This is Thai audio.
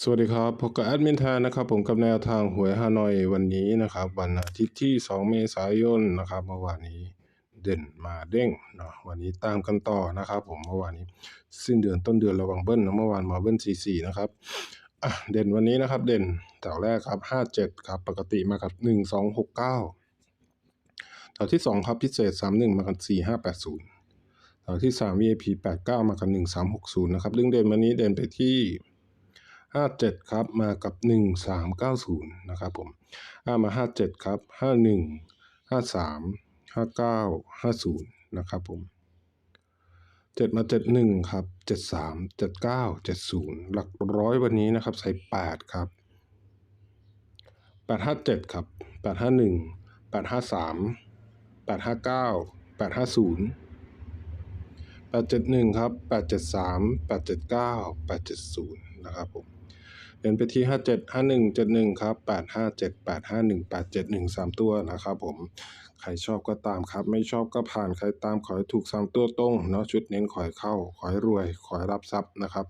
สวัสดีครับพบกับแอดมินแทนนะครับผมกับแนวทางหวยฮานอยวันนี้นะครับ วันอาทิตย์ที่ 2 เมษายนนะครับเมื่อวานนี้เด่นมาเด้งเนาะวันนี้ตามกันต่อนะครับ ผมเมื่อวานนี้สิ้นเดือนต้นเดือนระวังเบิ้ลนะเมื่อวานมาเบิ้ล44นะครับอะเด่นวันนี้นะครับ เด่นแถวแรกครับ57ครับ ปกติมากับ1269แถวที่2ครับพิเศษ31มากับ4580แถวที่3 VIP 89มากับ1360นะครับเรื่องเด่นวันนี้เด่นไปที่ ห้าเจ็ดครับมากับหนึ่งสามเก้าศูนย์นะครับผมห้ามาห้าเจ็ดครับห้าหนึ่งห้าสามห้าเก้าห้าศูนย์นะครับผมเจ็ดมาเจ็ดหนึ่งครับเจ็ดสามเจ็ดเก้าเจ็ดศูนย์หลักร้อยวันนี้นะครับใส่แปดครับแปดห้าเจ็ดครับแปดห้าหนึ่งแปดห้าสามแปดห้าเก้าแปดห้าศูนย์แปดเจ็ดหนึ่งครับแปดเจ็ดสามแปดเจ็ดเก้าแปดเจ็ดศูนย์นะครับผม เดินไปที่ห้าเจ็ดห้าหนึ่งเจ็ดหนึ่งครับแปดห้าเจ็ดแปดห้าหนึ่งแปดเจ็ดหนึ่งสามตัวนะครับผม ใครชอบก็ตามครับ ไม่ชอบก็ผ่าน ใครตามขอให้ถูกสามตัวตรงเนาะชุดเน้นขอให้เข้า ขอให้รวย ขอให้รับทรัพย์นะครับ